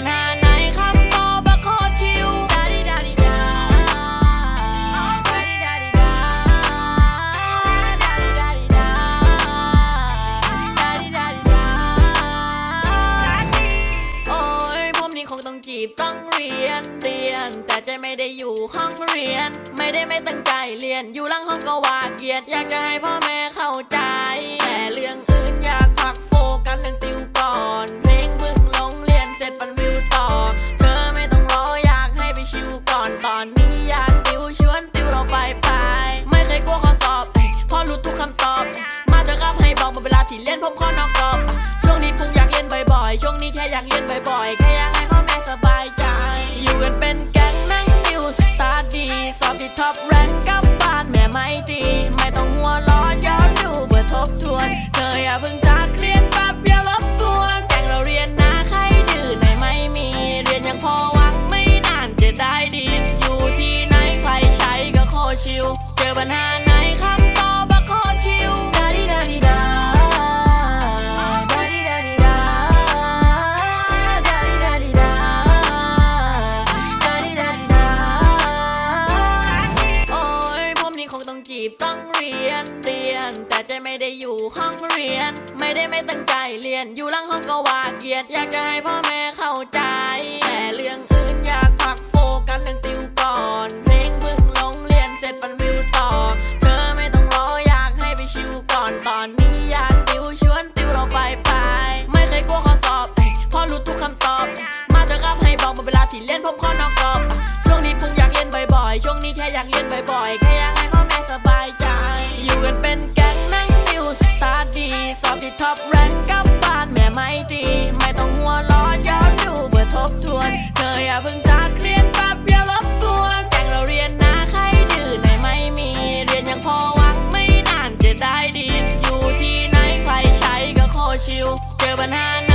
นหาไหนคำตอบบัโคตรคิวดาดิดาดิดาดาดิดาดิดาดาดิดาดิดาดาดิดาดิดาโอ้ยผมนี่คงต้องจีบต้องเรียนเรียน แต่ใจไม่ได้อยู่ห้องเรียน ไม่ได้ไม่ตั้งใจเรียน อยู่หลังห้องก็ว่าเกียดอยากจะให้พ่อแม่เข้าใจแต่เรื่อง ไปไปไม่เคยกลัวข้อสอบเอ้ยเพอรู้ทุกคำตอบ มาเถอะครับให้บอกมาเวลาที่เล่นผมข้อนอกกรอบ ช่วงนี้พุงอยากเล่นบ่อยๆ ช่วงนี้แค่อยากเล่นบ่อยๆ แค่อยาก ชิวเจอปัญหาไหนคำตอบโคตรคิวดาดีดาดีดาดาดีดาดีดาดาดีดาดีดาดาดีดาดีดาโอ้ยผมนี่คงต้องจีบต้องเรียนเรียน แต่ใจไม่ได้อยู่ห้องเรียน ไม่ได้ไม่ตั้งใจเรียนอยู่หลังห้องก็ว่าเกียดอยากจะให้พ่อแม่เข้าใจแต่เรื่อง อนตอนนี้อยากติวชวนติวเราไปไปไม่เคยกลัวข้อสอบพ่อรู้ทุกคำตอบ มาจะครับให้บอกมาเวลาที่เล่นผมขอนอกกรอบช่วงนี้พุงอยากเล่นบ่อยๆ ช่วงนี้แค่อยากเล่นบ่อยๆ แค่อยากให้พ่อแม่สบายใจ อยู่กันเป็นแก๊งนั่งติวสตาร์ดีสอบที่ท็อปแรงกับบ้านแม่ไม่ดี banana.